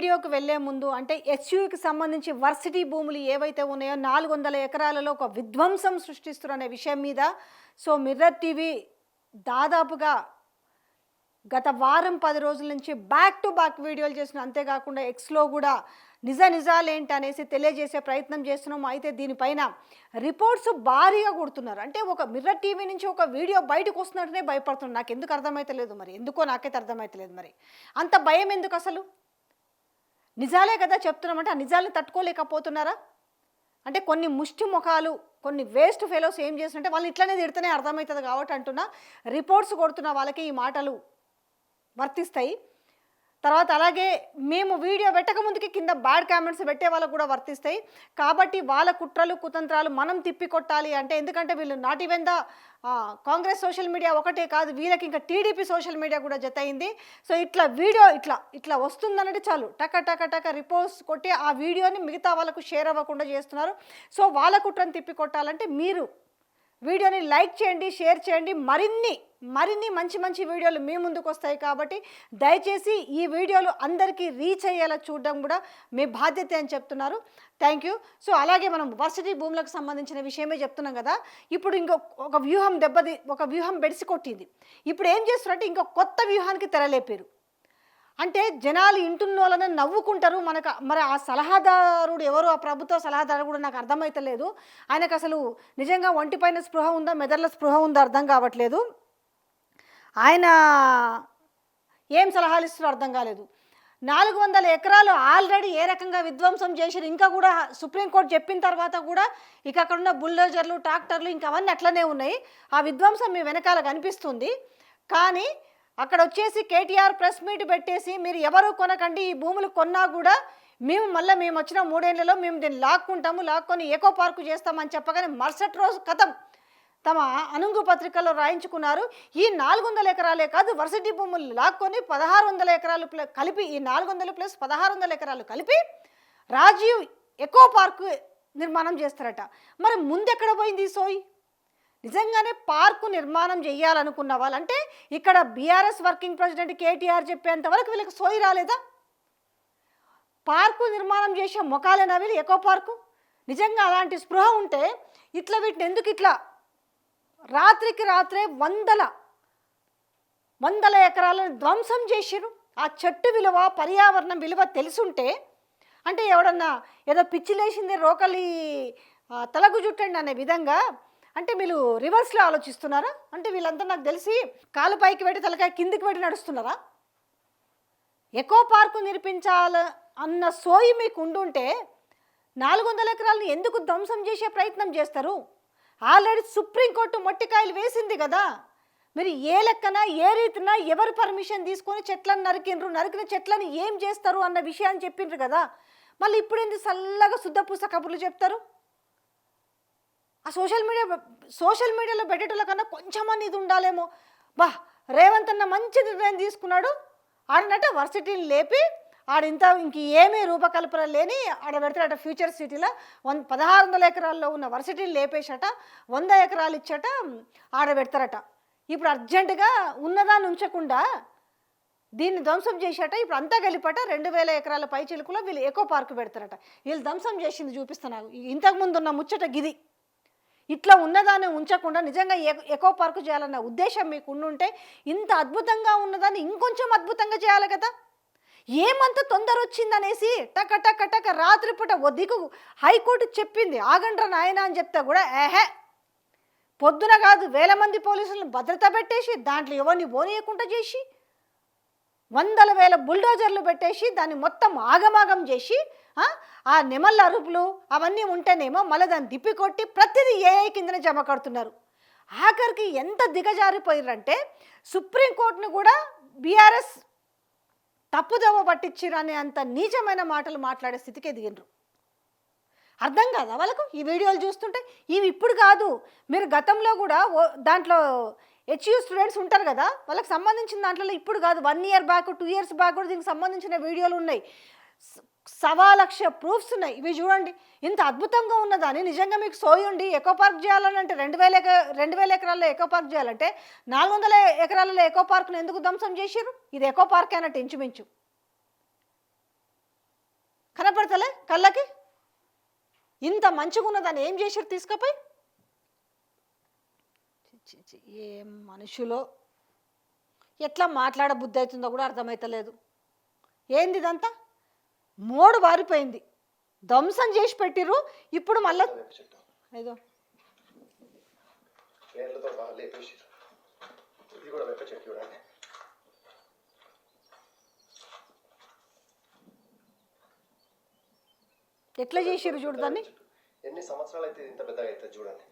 వీడియోకి వెళ్ళే ముందు అంటే ఎస్యూకి సంబంధించి వర్సిటీ భూములు ఏవైతే ఉన్నాయో నాలుగు వందల ఎకరాలలో ఒక విధ్వంసం సృష్టిస్తున్న విషయం మీద సో మిర్రర్ టీవీ దాదాపుగా గత వారం పది రోజుల నుంచి బ్యాక్ టు బ్యాక్ వీడియోలు చేసిన అంతేకాకుండా ఎక్స్లో కూడా నిజ నిజాలేంటి అనేసి తెలియజేసే ప్రయత్నం చేస్తున్నాము. అయితే దీనిపైన రిపోర్ట్స్ భారీగా కొడుతున్నారు. అంటే ఒక మిర్రర్ టీవీ నుంచి ఒక వీడియో బయటకు వస్తున్నట్టునే భయపడుతున్నారు. నాకు ఎందుకు అర్థమైతలేదు మరి? ఎందుకో నాకైతే అర్థమైతలేదు మరి. అంత భయం ఎందుకు అసలు? నిజాలే కదా చెప్తున్నామంటే ఆ నిజాలను తట్టుకోలేకపోతున్నారా? అంటే కొన్ని ముష్టి ముఖాలు కొన్ని వేస్ట్ ఫెలోస్ ఏం చేస్తుంటే వాళ్ళు ఇట్లనే తిడితేనే అర్థమవుతుంది కాబట్టి అంటున్నా. రిపోర్ట్స్ కొడుతున్న వాళ్ళకి ఈ మాటలు వర్తిస్తాయి. తర్వాత అలాగే మేము వీడియో పెట్టక ముందుకి కింద బ్యాడ్ కామెంట్స్ పెట్టే వాళ్ళకు కూడా వర్తిస్తాయి. కాబట్టి వాళ్ళ కుట్రలు కుతంత్రాలు మనం తిప్పి కొట్టాలి అంటే ఎందుకంటే వీళ్ళు నాటి వెంద కాంగ్రెస్ సోషల్ మీడియా ఒకటే కాదు వీళ్ళకి ఇంకా టీడీపీ సోషల్ మీడియా కూడా జత అయింది. సో ఇట్లా వీడియో ఇట్లా ఇట్లా వస్తుందనంటే చాలు. టక టక టక రిపోర్ట్స్ కొట్టి ఆ వీడియోని మిగతా వాళ్ళకు షేర్ అవ్వకుండా చేస్తున్నారు. సో వాళ్ళ కుట్రను తిప్పి కొట్టాలంటే మీరు వీడియోని లైక్ చేయండి షేర్ చేయండి. మరిన్ని మరిన్ని మంచి మంచి వీడియోలు మీ ముందుకు వస్తాయి కాబట్టి దయచేసి ఈ వీడియోలు అందరికీ రీచ్ అయ్యేలా చూడడం కూడా మీ బాధ్యత అని చెప్తున్నారు. థ్యాంక్ యూ సో అలాగే మనం వర్సిటీ భూములకు సంబంధించిన విషయమే చెప్తున్నాం కదా. ఇప్పుడు ఇంకో ఒక వ్యూహం దెబ్బది ఒక వ్యూహం బెడిసి కొట్టింది. ఇప్పుడు ఏం చేస్తున్నారంటే ఇంకో కొత్త వ్యూహానికి తెరలేపారు. అంటే జనాలు ఇంటున్నోళ్ళని నవ్వుకుంటారు. మనకు మరి ఆ సలహాదారుడు ఎవరు? ఆ ప్రభుత్వ సలహాదారు కూడా నాకు అర్థమైతలేదు. ఆయనకు అసలు నిజంగా ఒంటిపైన స్పృహ ఉందా మెదడుల స్పృహ ఉందా అర్థం కావట్లేదు. ఆయన ఏం సలహాలు ఇస్తారో అర్థం కాలేదు. నాలుగు వందల ఎకరాలు ఆల్రెడీ ఏ రకంగా విధ్వంసం చేశారు? ఇంకా కూడా సుప్రీంకోర్టు చెప్పిన తర్వాత కూడా ఇక అక్కడ ఉన్న బుల్డోజర్లు ట్రాక్టర్లు ఇంకా అవన్నీ అట్లనే ఉన్నాయి. ఆ విధ్వంసం మీ వెనకాల కనిపిస్తుంది. కానీ అక్కడ వచ్చేసి కేటీఆర్ ప్రెస్ మీట్ పెట్టేసి మీరు ఎవరు కొనకండి ఈ భూములు కొన్నా కూడా మేము మళ్ళీ మేము వచ్చిన మూడేళ్ళలో మేము దీన్ని లాక్కుంటాము లాక్కొని ఏకో పార్కు చేస్తామని చెప్పగానే మరుసటి రోజు కథం తమ అనుంగు పత్రికలో రాయించుకున్నారు. ఈ నాలుగు వందల ఎకరాలే కాదు వర్సిటీ భూములు లాక్కొని పదహారు వందల ఎకరాలు కలిపి ఈ నాలుగు వందలు ప్లస్ పదహారు వందల ఎకరాలు కలిపి రాజీవ్ ఎకో పార్కు నిర్మాణం చేస్తారట. మరి ముందెక్కడ పోయింది సోయి? నిజంగానే పార్కు నిర్మాణం చేయాలనుకున్న వాళ్ళు అంటే ఇక్కడ బీఆర్ఎస్ వర్కింగ్ ప్రెసిడెంట్ కేటీఆర్ చెప్పేంత వరకు వీళ్ళకి సోయి రాలేదా? పార్కు నిర్మాణం చేసే మొఖాలేనా వీళ్ళు ఎకో పార్కు. నిజంగా అలాంటి స్పృహ ఉంటే ఇట్లా వీటిని ఎందుకు ఇట్లా రాత్రికి రాత్రే వందల వందల ఎకరాలను ధ్వంసం చేసిరు ఆ చెట్టు విలువ పర్యావరణం విలువ తెలుసుంటే అంటే ఎవడన్నా ఏదో పిచ్చి లేచింది రోకలి తలకు జుట్టండి అనే విధంగా అంటే వీళ్ళు రివర్స్లో ఆలోచిస్తున్నారా? అంటే వీళ్ళంతా నాకు తెలిసి కాలు పైకి పెట్టి తలకాయ కిందికి పెట్టి నడుస్తున్నారా? ఎకో పార్కు నిర్మించాల అన్న సోయి మీకు ఉండుంటే నాలుగు వందల ఎకరాలను ఎందుకు ధ్వంసం చేసే ప్రయత్నం చేస్తారు? ఆల్రెడీ సుప్రీంకోర్టు మొట్టికాయలు వేసింది కదా. మీరు ఏ లెక్కన ఏ రీతిన ఎవరు పర్మిషన్ తీసుకొని చెట్లను నరికిండ్రు నరికిన చెట్లను ఏం చేస్తారు అన్న విషయాన్ని చెప్పిండ్రు కదా. మళ్ళీ ఇప్పుడు ఏంది చల్లగా శుద్ధపూస కబుర్లు చెప్తారు? సోషల్ మీడియా సోషల్ మీడియాలో పెట్టేటోళ్ళ కన్నా కొంచెం అని ఇది ఉండాలేమో. బా రేవంత్ అన్న మంచి నిర్ణయం తీసుకున్నాడు. ఆడనట వర్సిటీని లేపి ఆడింత ఇంక ఏమీ రూపకల్పన లేని ఆడ పెడతాడట ఫ్యూచర్ సిటీలో వన్ పదహారు వందల ఎకరాల్లో ఉన్న వర్సిటీని లేపేసట వంద ఎకరాలు ఇచ్చట ఆడ పెడతారట. ఇప్పుడు అర్జెంటుగా ఉన్నదాన్ని ఉంచకుండా దీన్ని ధ్వంసం చేసేట ఇప్పుడు అంతా కలిపట రెండు వేల ఎకరాల పై చిలుకులో వీళ్ళు ఎకో పార్క్ పెడతారట. వీళ్ళు ధ్వంసం చేసింది చూపిస్తున్నారు ఇంతకుముందు ఉన్న ముచ్చట గిది. ఇట్లా ఉన్నదాన్ని ఉంచకుండా నిజంగా ఎకో- ఎకో పార్కు చేయాలన్న ఉద్దేశం మీకు ఉండుంటే ఇంత అద్భుతంగా ఉన్నదాన్ని ఇంకొంచెం అద్భుతంగా చేయాలి కదా. ఏమంత తొందర వచ్చిందనేసి టక టక టక రాత్రిపూట ఓ హైకోర్టు చెప్పింది. ఆగండ్ర నాయన అని చెప్తే కూడా ఏహే. పొద్దున కాదు వేల మంది పోలీసులను భద్రత పెట్టేసి దాంట్లో ఎవరిని పోనీయకుండా చేసి వందల వేల బుల్డోజర్లు పెట్టేసి దాన్ని మొత్తం ఆగమాగం చేసి ఆ, నెమళ్ళ అరుపులు అవన్నీ ఉంటేనేమో మళ్ళీ దాన్ని తిప్పికొట్టి ప్రతిదీ ఏఐ కిందనే జమ కడుతున్నారు. ఆఖరికి ఎంత దిగజారిపోయారంటే సుప్రీంకోర్టును కూడా బీఆర్ఎస్ తప్పుదోవ పట్టించిరనే అంత నీచమైన మాటలు మాట్లాడే స్థితికి ఎదిగినరు అర్థం కాదా వాళ్ళకు? ఈ వీడియోలు చూస్తుంటే ఇవి ఇప్పుడు కాదు. మీరు గతంలో కూడా ఓ- దాంట్లో హెచ్యూ స్టూడెంట్స్ ఉంటారు కదా వాళ్ళకి సంబంధించిన దాంట్లో ఇప్పుడు కాదు one year back two years back కూడా దీనికి సంబంధించిన వీడియోలు ఉన్నాయి. సవా లక్ష ప్రూఫ్స్ ఉన్నాయి. ఇవి చూడండి ఇంత అద్భుతంగా ఉన్నదాన్ని నిజంగా మీకు సోయి ఉండి ఎకో పార్క్ చేయాలని అంటే రెండు వేల రెండు వేల ఎకరాల్లో ఎకో పార్క్ చేయాలంటే నాలుగు వందల ఎకరాలలో ఎకో పార్క్ను ఎందుకు ధ్వంసం చేశారు? ఇది ఎకో పార్క్ అన్నట్టు ఇంచుమించు. కనపడతలే కళ్ళకి? ఇంత మంచిగా ఉన్నదాన్ని ఏం చేశారు తీసుకుపోయి? ఏం మనుషులో ఎట్లా మాట్లాడ బుద్ధి అవుతుందో కూడా అర్థమవుతలేదు ఏంది ఇదంతా? మోడు వారిపోయింది. ధ్వంసం చేసి పెట్టిర్రు ఇప్పుడు మళ్ళా ఏదో. ఎట్లా చేసిర్రు చూడు దాన్ని? చెట్టు. ఎన్ని సంవత్సరాలు అయితే ఇంత పెద్దగా అవుతుంది చూడండి.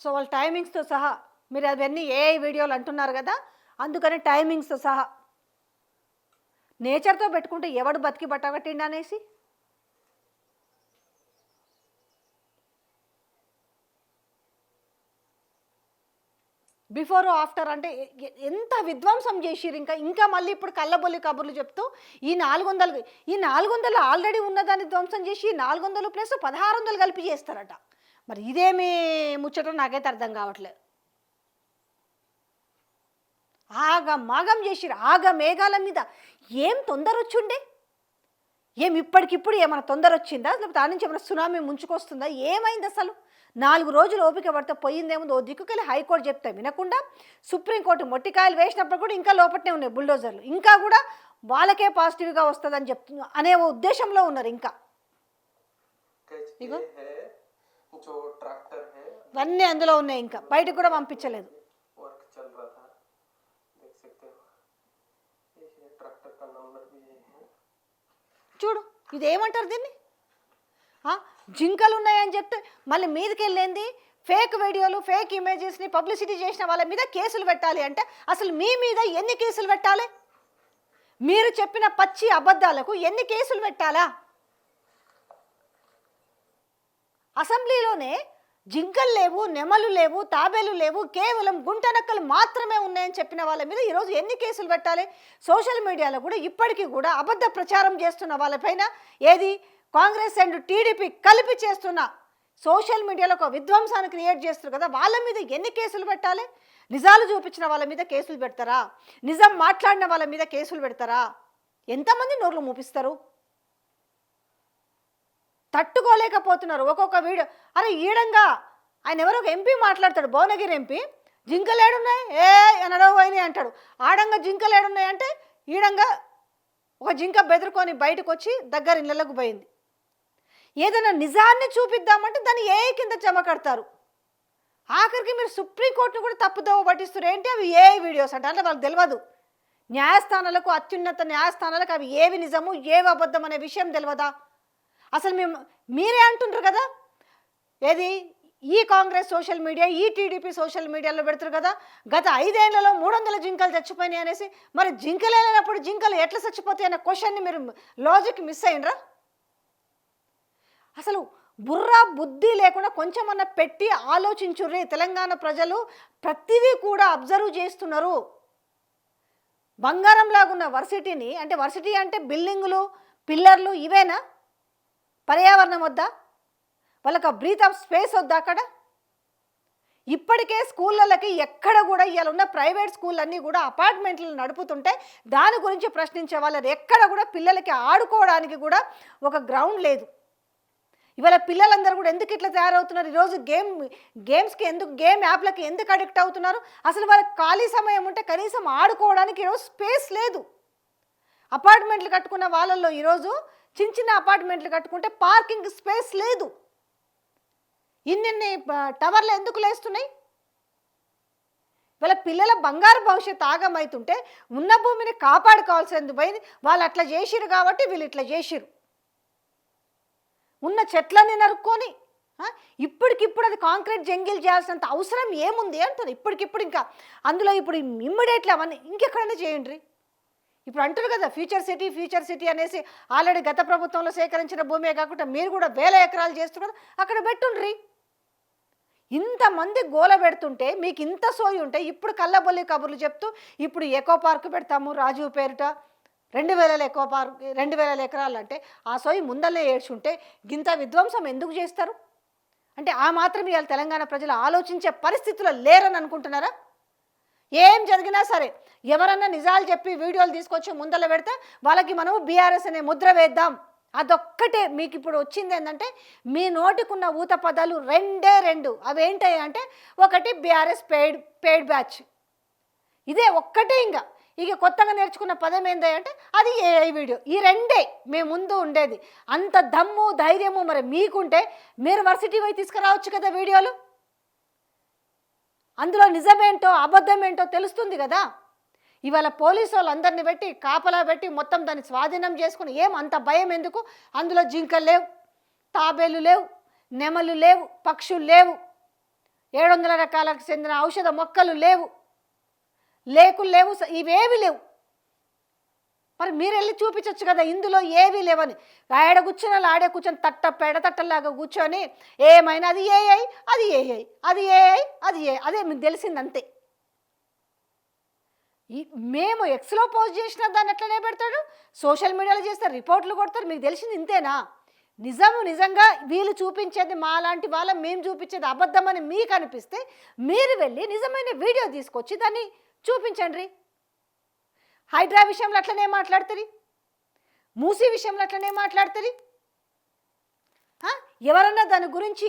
సో వాళ్ళ టైమింగ్స్తో సహా మీరు అవన్నీ ఏఐ వీడియోలు అంటున్నారు కదా అందుకని టైమింగ్స్తో సహా. నేచర్తో పెట్టుకుంటే ఎవడు బతికి బట్టగట్టిండి అనేసి? బిఫోర్ ఆఫ్టర్ అంటే ఎంత విధ్వంసం చేసిరు ఇంకా ఇంకా మళ్ళీ ఇప్పుడు కళ్ళబొల్లి కబుర్లు చెప్తూ ఈ నాలుగు వందలు ఈ నాలుగు వందలు ఆల్రెడీ ఉన్నదాన్ని ధ్వంసం చేసి నాలుగు వందలు ప్లస్ పదహారు వందలు కలిపి చేస్తారట. మరి ఇదేమి ముచ్చటం నాకైతే అర్థం కావట్లేదు ఆగ మాగం చేసిరు ఆగ మేఘాల మీద. ఏం తొందర వచ్చుండే ఏం ఇప్పటికిప్పుడు ఏమైనా తొందర వచ్చిందా లేకపోతే దాని నుంచి ఏమైనా సునామీ ముంచుకొస్తుందా? ఏమైంది అసలు? నాలుగు రోజులు ఓపిక పడితే పోయిందేముందో? ఓ దిక్కుకెళ్ళి హైకోర్టు చెప్తే వినకుండా సుప్రీంకోర్టు మొట్టికాయలు వేసినప్పుడు కూడా ఇంకా లోపట్నే ఉన్నాయి బుల్డోజర్లు. ఇంకా కూడా వాళ్ళకే పాజిటివ్గా వస్తుందని చెప్తు అనే ఉద్దేశంలో ఉన్నారు ఇంకా. ఇగో. जो ट्रैक्टर है ఇవన్నీ అందులో ఉన్నాయి ఇంకా బయటకు కూడా పంపించలేదు वर्क चल रहा था देख सकते हो ये है ट्रैक्टर का नंबर भी ये है చూడు ఇది ఏమంటారు దీన్ని ఆ, జింకలు ఉన్నాయని చెప్తే మళ్ళీ మీదకి వెళ్ళింది ఫేక్ వీడియోలు ఫేక్ ఇమేజెస్ని పబ్లిసిటీ చేసిన వాళ్ళ మీద కేసులు పెట్టాలి అంటే అసలు మీ మీద ఎన్ని కేసులు పెట్టాలి మీరు చెప్పిన పచ్చి అబద్ధాలకు ఎన్ని కేసులు పెట్టాలా అసెంబ్లీలోనే జింకలు లేవు నెమలు లేవు తాబేలు లేవు కేవలం గుంటనక్కలు మాత్రమే ఉన్నాయని చెప్పిన వాళ్ళ మీద ఈరోజు ఎన్ని కేసులు పెట్టాలి? సోషల్ మీడియాలో కూడా ఇప్పటికీ కూడా అబద్ధ ప్రచారం చేస్తున్న వాళ్ళపైన ఏది? కాంగ్రెస్ అండ్ టీడీపీ కలిపి చేస్తున్న సోషల్ మీడియాలో ఒక విధ్వంసాన్ని క్రియేట్ చేస్తారు కదా వాళ్ళ మీద ఎన్ని కేసులు పెట్టాలి? నిజాలు చూపించిన వాళ్ళ మీద కేసులు పెడతారా? నిజం మాట్లాడిన వాళ్ళ మీద కేసులు పెడతారా? ఎంతమంది నోర్లు మూపిస్తారు? తట్టుకోలేకపోతున్నారు. ఒక్కొక్క వీడియో. అరే ఈడంగా ఆయన ఎవరో ఒక ఎంపీ మాట్లాడతాడు భువనగిరి ఎంపీ. జింకలేడున్నాయి ఏ అనడో పోయినాయి అంటాడు. ఆడంగా జింకలేడున్నాయి అంటే ఈడంగా ఒక జింక బెదుర్కొని బయటకు వచ్చి దగ్గర ఇళ్ళకు పోయింది. ఏదైనా నిజాన్ని చూపిద్దామంటే దాన్ని ఏ కింద జమ కడతారు? ఆఖరికి మీరు సుప్రీంకోర్టును కూడా తప్పుదోవ పట్టిస్తారు ఏంటి అవి ఏ వీడియోస్ అంటే? అంటే వాళ్ళకి తెలియదు న్యాయస్థానాలకు అత్యున్నత న్యాయస్థానాలకు అవి ఏవి నిజము ఏవి అబద్ధం అనే విషయం తెలియదా అసలు మేము మీరే అంటుంటారు కదా? ఏది? ఈ కాంగ్రెస్ సోషల్ మీడియా ఈ టీడీపీ సోషల్ మీడియాలో పెడతారు కదా? గత ఐదేళ్ళలో మూడు వందల జింకలు చచ్చిపోయినాయి అనేసి మరి జింకలు లేనప్పుడు జింకలు ఎట్లా చచ్చిపోతాయి అనే క్వశ్చన్ని మీరు లాజిక్ మిస్ అయ్యిండ్రా? అసలు బుర్ర బుద్ధి లేకుండా కొంచెమన్నా పెట్టి ఆలోచించుర్రి తెలంగాణ ప్రజలు. ప్రతిదీ కూడా అబ్జర్వ్ చేస్తున్నారు. బంగారంలాగున్న వర్సిటీని అంటే వర్సిటీ అంటే బిల్డింగులు పిల్లర్లు ఇవేనా? పర్యావరణం వద్దా? వాళ్ళకి బ్రీత్ ఆఫ్ స్పేస్ వద్దా అక్కడ? ఇప్పటికే స్కూళ్ళకి ఎక్కడ కూడా ఇవాళ ఉన్న ప్రైవేట్ స్కూళ్ళన్నీ కూడా అపార్ట్మెంట్లు నడుపుతుంటే దాని గురించి ప్రశ్నించే వాళ్ళు ఎక్కడ కూడా పిల్లలకి ఆడుకోవడానికి కూడా ఒక గ్రౌండ్ లేదు. ఇవాళ పిల్లలందరూ కూడా ఎందుకు ఇట్లా తయారవుతున్నారు? ఈరోజు గేమ్ గేమ్స్కి ఎందుకు గేమ్ యాప్లకి ఎందుకు అడిక్ట్ అవుతున్నారు? అసలు వాళ్ళకి ఖాళీ సమయం ఉంటే కనీసం ఆడుకోవడానికి ఈరోజు స్పేస్ లేదు. అపార్ట్మెంట్లు కట్టుకున్న వాళ్ళల్లో ఈరోజు చిన్న చిన్న అపార్ట్మెంట్లు కట్టుకుంటే పార్కింగ్ స్పేస్ లేదు. ఇన్నిన్ని టవర్లు ఎందుకు లేస్తున్నాయి? వాళ్ళ పిల్లల బంగారు భవిష్యత్తు ఆగమవుతుంటే ఉన్న భూమిని కాపాడుకోవాల్సింది పోయింది. వాళ్ళు అట్లా చేసిరు కాబట్టి వీళ్ళు ఇట్లా చేసిరు ఉన్న చెట్లని నరుక్కొని ఇప్పటికిప్పుడు అది కాంక్రీట్ జంగిల్ చేయాల్సినంత అవసరం ఏముంది అంటారు ఇప్పటికిప్పుడు ఇంకా అందులో ఇప్పుడు ఇమ్మీడియట్లీ అవన్నీ ఇంకెక్కడైనా చేయండి ఇప్పుడు అంటారు కదా ఫ్యూచర్ సిటీ ఫ్యూచర్ సిటీ అనేసి ఆల్రెడీ గత ప్రభుత్వంలో సేకరించిన భూమే కాకుండా మీరు కూడా వేల ఎకరాలు చేస్తున్నారు అక్కడ పెట్టుండ్రి. ఇంతమంది గోల పెడుతుంటే మీకు ఇంత సోయి ఉంటే ఇప్పుడు కళ్ళబొల్లి కబుర్లు చెప్తూ ఇప్పుడు ఎకో పార్క్ పెడతాము రాజీవ్ పేరిట. రెండు వేల ఎకో పార్క్ రెండు వేల ఎకరాలు అంటే ఆ సోయి ముందలే ఏడ్చుంటే గింత విధ్వంసం ఎందుకు చేస్తారు? అంటే ఆ మాత్రం ఇవాళ తెలంగాణ ప్రజలు ఆలోచించే పరిస్థితుల్లో లేరని అనుకుంటున్నారా? ఏం జరిగినా సరే ఎవరన్నా నిజాలు చెప్పి వీడియోలు తీసుకొచ్చి ముందల పెడితే వాళ్ళకి మనము బీఆర్ఎస్ అనే ముద్ర వేద్దాం. అదొక్కటే మీకు ఇప్పుడు వచ్చింది ఏంటంటే మీ నోటికున్న ఊత పదాలు రెండే రెండు. అవి ఏంటాయి అంటే ఒకటి బీఆర్ఎస్ పెయిడ్ పెయిడ్ బ్యాచ్. ఇదే ఒక్కటే ఇంకా. ఇక కొత్తగా నేర్చుకున్న పదం ఏంది అంటే అది ఏఐ వీడియో. ఈ రెండే మేము ముందు ఉండేది. అంత దమ్ము ధైర్యము మరి మీకుంటే మీరు వర్సిటీ పోయి తీసుకురావచ్చు కదా వీడియోలు? అందులో నిజమేంటో అబద్ధమేంటో తెలుస్తుంది కదా? ఇవాళ పోలీసు వాళ్ళందరినీ పెట్టి కాపలా పెట్టి మొత్తం దాన్ని స్వాధీనం చేసుకుని ఏం అంత భయం ఎందుకు? అందులో జింకలు లేవు తాబేలు లేవు నెమలు లేవు పక్షులు లేవు. ఏడు వందల రకాలకు చెందిన ఔషధ మొక్కలు లేవు. లేకులు లేవు ఇవేవి లేవు. మరి మీరు వెళ్ళి చూపించవచ్చు కదా ఇందులో ఏవి లేవని. ఆడ కూర్చుని ఆడే కూర్చొని తట్ట పెడతట్టలాగా కూర్చొని ఏమైనా అది ఏఐ అది ఏఐ అది ఏఐ అది ఏ అదే మీకు తెలిసింది అంతే ఈ మేము ఎక్స్లో పోస్ట్ చేసిన దాన్ని ఎట్లనే పెడతాడు? సోషల్ మీడియాలో చేస్తారు రిపోర్ట్లు కొడతారు మీకు తెలిసింది ఇంతేనా? నిజము నిజంగా వీళ్ళు చూపించేది మా లాంటి వాళ్ళ మేము చూపించేది అబద్ధమని మీకు అనిపిస్తే మీరు వెళ్ళి నిజమైన వీడియో తీసుకొచ్చి దాన్ని చూపించండి. హైడ్రా విషయంలో అట్లనే మాట్లాడతారు మూసీ విషయంలో అట్లనే మాట్లాడతారు ఎవరన్నా దాని గురించి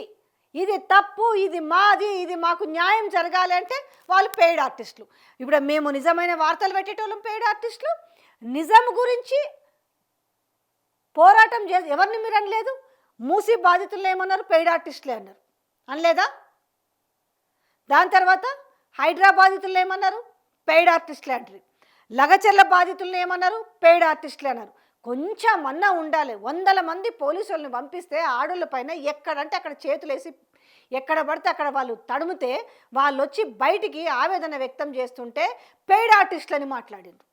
ఇది తప్పు ఇది మాది ఇది మాకు న్యాయం జరగాలి అంటే వాళ్ళు పెయిడ్ ఆర్టిస్టులు. ఇప్పుడు మేము నిజమైన వార్తలు పెట్టేటోళ్ళం పెయిడ్ ఆర్టిస్టులు. నిజం గురించి పోరాటం చేసి ఎవరిని మీరు అనలేదు? మూసి బాధితులను ఏమన్నారు? పెయిడ్ ఆర్టిస్టులే అన్నారు. అనలేదా? దాని తర్వాత హైడ్రా బాధితులను ఏమన్నారు? పెయిడ్ ఆర్టిస్టులే అంటారు. లగచర్ల బాధితులను ఏమన్నారు? పెయిడ్ ఆర్టిస్టులే అన్నారు. కొంచెం అన్నా ఉండాలి. వందల మంది పోలీసులను పంపిస్తే ఆడోళ్ళ పైన ఎక్కడంటే అక్కడ చేతులేసి ఎక్కడ పడితే అక్కడ వాళ్ళు తడుముతే వాళ్ళు వచ్చి బయటికి ఆవేదన వ్యక్తం చేస్తుంటే పెయిడ్ ఆర్టిస్టులని మాట్లాడిండ్రు.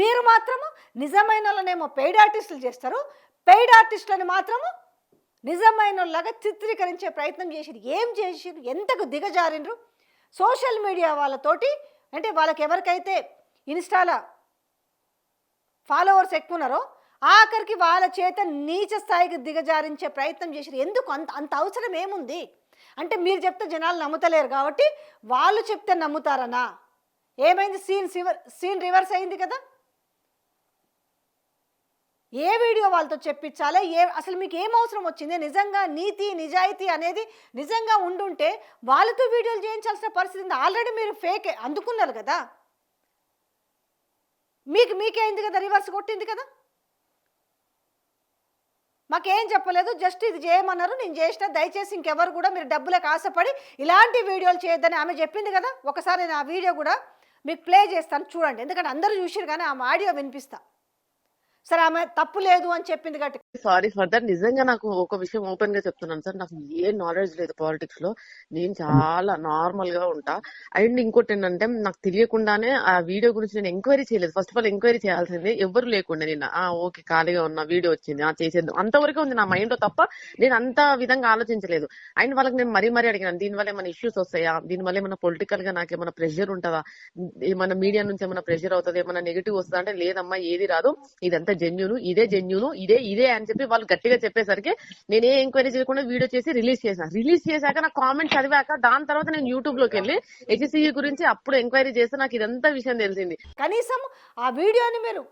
మీరు మాత్రము నిజమైన వాళ్ళనేమో పెయిడ్ ఆర్టిస్టులు చేస్తారు. పెయిడ్ ఆర్టిస్టులని మాత్రము నిజమైన వాళ్ళగా చిత్రీకరించే ప్రయత్నం చేసిరు ఏం చేసిరు ఎంతకు దిగజారిండ్రు? సోషల్ మీడియా వాళ్ళతోటి అంటే వాళ్ళకి ఎవరికైతే ఇన్స్టాల ఫాలోవర్స్ ఎక్కువ ఉన్నారో ఆఖరికి వాళ్ళ చేత నీచ స్థాయికి దిగజారించే ప్రయత్నం చేసిరు ఎందుకు? అంత అంత అవసరం ఏముంది? అంటే మీరు చెప్తే జనాలు నమ్ముతలేరు కాబట్టి వాళ్ళు చెప్తే నమ్ముతారనా? ఏమైంది? సీన్ సివర్ సీన్ రివర్స్ అయింది కదా. ఏ వీడియో వాళ్ళతో చెప్పించాలి? ఏ అసలు మీకు ఏం అవసరం వచ్చింది? నిజంగా నీతి నిజాయితీ అనేది నిజంగా ఉండుంటే వాళ్ళతో వీడియోలు చేయించాల్సిన పరిస్థితి ఉంది. ఆల్రెడీ మీరు ఫేక్ అందుకున్నారు కదా. మీకు మీకే అయింది కదా రివర్స్ కొట్టింది కదా? మాకేం చెప్పలేదు జస్ట్ ఇది చేయమన్నారు నేను చేసిన దయచేసి ఇంకెవరు కూడా మీరు డబ్బులకు ఆశపడి ఇలాంటి వీడియోలు చేయొద్దని ఆమె చెప్పింది కదా ఒకసారి నేను ఆ వీడియో కూడా మీకు ప్లే చేస్తాను చూడండి. ఎందుకంటే అందరూ చూసిరు కానీ ఆమె ఆడియో వినిపిస్తాను సరే ఆమె తప్పు లేదు అని చెప్పింది కాబట్టి. సారీ ఫర్ దట్ నిజంగా నాకు ఒక విషయం ఓపెన్గా చెప్తున్నాను సార్. నాకు ఏ నాలెడ్జ్ లేదు పాలిటిక్స్లో. నేను చాలా నార్మల్గా ఉంటా. అండ్ ఇంకోటి ఏంటంటే నాకు తెలియకుండానే ఆ వీడియో గురించి నేను ఎంక్వైరీ చేయలేదు. ఫస్ట్ ఆఫ్ ఆల్ ఎంక్వైరీ చేయాల్సింది ఎవరు లేకుండా నేను. ఆ ఓకే ఖాళీగా ఉన్న వీడియో వచ్చింది ఆ చేసేద్దాం. అంతవరకు ఉంది నా మైండ్లో తప్ప నేను అంత విధంగా ఆలోచించలేదు. అండ్ వాళ్ళకి నేను మరీ మరీ అడిగాను దీనివల్ల ఏమైనా ఇష్యూస్ వస్తాయా? దీనివల్ల ఏమైనా పొలిటికల్గా నాకు ఏమైనా ప్రెషర్ ఉంటుందా? ఏమైనా మీడియా నుంచి ఏమైనా ప్రెషర్ అవుతుంది? ఏమైనా నెగిటివ్ వస్తుందా? అంటే లేదమ్మా ఏది రాదు. ఇదంతా జెన్యును ఇదే జెన్యును ఇదే ఇదే అని చెప్పి వాళ్ళు గట్టిగా చెప్పేసరికి నేను ఏ ఎంక్వైరీ చేయకుండా వీడియో చేసి రిలీజ్ చేశాను రిలీజ్ చేశాక నా కామెంట్ చదివాక దాని తర్వాత నేను యూట్యూబ్లోకి వెళ్ళి హెచ్సిఈ గురించి అప్పుడు ఎంక్వైరీ చేస్తే నాకు ఇదంతా విషయం తెలిసింది. కనీసం ఆ వీడియోని మీరు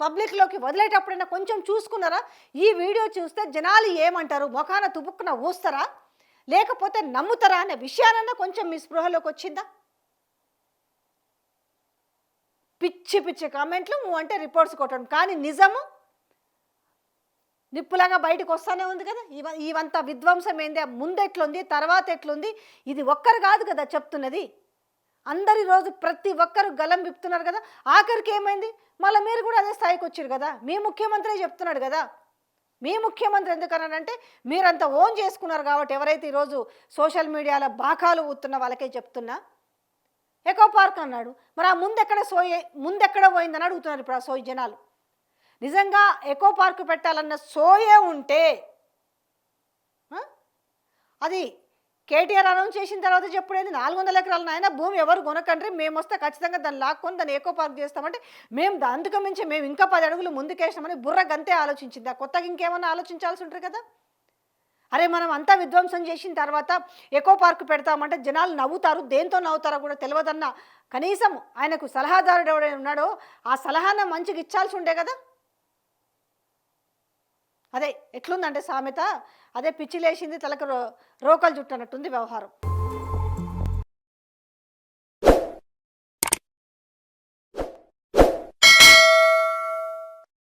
పబ్లిక్లోకి వదిలేటప్పుడైనా కొంచెం చూసుకున్నారా? ఈ వీడియో చూస్తే జనాలు ఏమంటారు? మొఖాన తుపుక్కున ఊస్తారా? లేకపోతే నమ్ముతారా? అనే విషయానన్నా కొంచెం మీ స్పృహలోకి వచ్చిందా? పిచ్చి పిచ్చి కామెంట్లు నువ్వు అంటే రిపోర్ట్స్ కొట్టడం. కానీ నిజము నిప్పులాగా బయటకు వస్తానే ఉంది కదా. ఇవ ఇవంతా విధ్వంసం ఏంది? ముందు ఎట్లుంది? తర్వాత ఎట్లుంది? ఇది ఒక్కరు కాదు కదా చెప్తున్నది. అందరి రోజు ప్రతి ఒక్కరు గలం విప్పుతున్నారు కదా. ఆఖరికి ఏమైంది? మళ్ళీ మీరు కూడా అదే స్థాయికి వచ్చారు కదా. మీ ముఖ్యమంత్రి చెప్తున్నాడు కదా. మీ ముఖ్యమంత్రి ఎందుకన్నానంటే మీరంతా ఓన్ చేసుకున్నారు కాబట్టి ఎవరైతే ఈరోజు సోషల్ మీడియాలో బాకాలు ఊతున్న వాళ్ళకే చెప్తున్నా ఎకో పార్క్ అన్నాడు. మరి ఆ ముందెక్కడ సోయే ముందెక్కడ పోయిందని అడుగుతున్నారు ఇప్పుడు ఆ సోయి జనాలు. నిజంగా ఎకో పార్క్ పెట్టాలన్న సోయే ఉంటే అది కేటీఆర్ అనౌన్స్ చేసిన తర్వాత చెప్పుడేది నాలుగు వందల ఎకరాల నాయన భూమి ఎవరు కొనకండ్రి మేము వస్తే ఖచ్చితంగా దాన్ని లాక్కొని దాన్ని ఎకో పార్క్ చేస్తామంటే మేము దా- మించి మేము ఇంకా పది అడుగులు ముందుకేసినామని బుర్ర గంతే ఆలోచించింది. ఆ కొత్తగా ఇంకేమన్నా ఆలోచించాల్సి ఉంటుంది కదా? అరే మనం అంతా విధ్వంసం చేసిన తర్వాత ఎకో పార్క్ పెడతామంటే జనాలు నవ్వుతారు దేంతో నవ్వుతారో కూడా తెలియదన్న కనీసం ఆయనకు సలహాదారుడు ఎవడైనా ఉన్నాడో ఆ సలహాన మంచిగా ఇచ్చాల్సి ఉండే కదా. అదే ఎట్లుందంటే సామెత అదే పిచ్చి లేచింది తలకు రో రోకలు చుట్టనట్టుంది వ్యవహారం.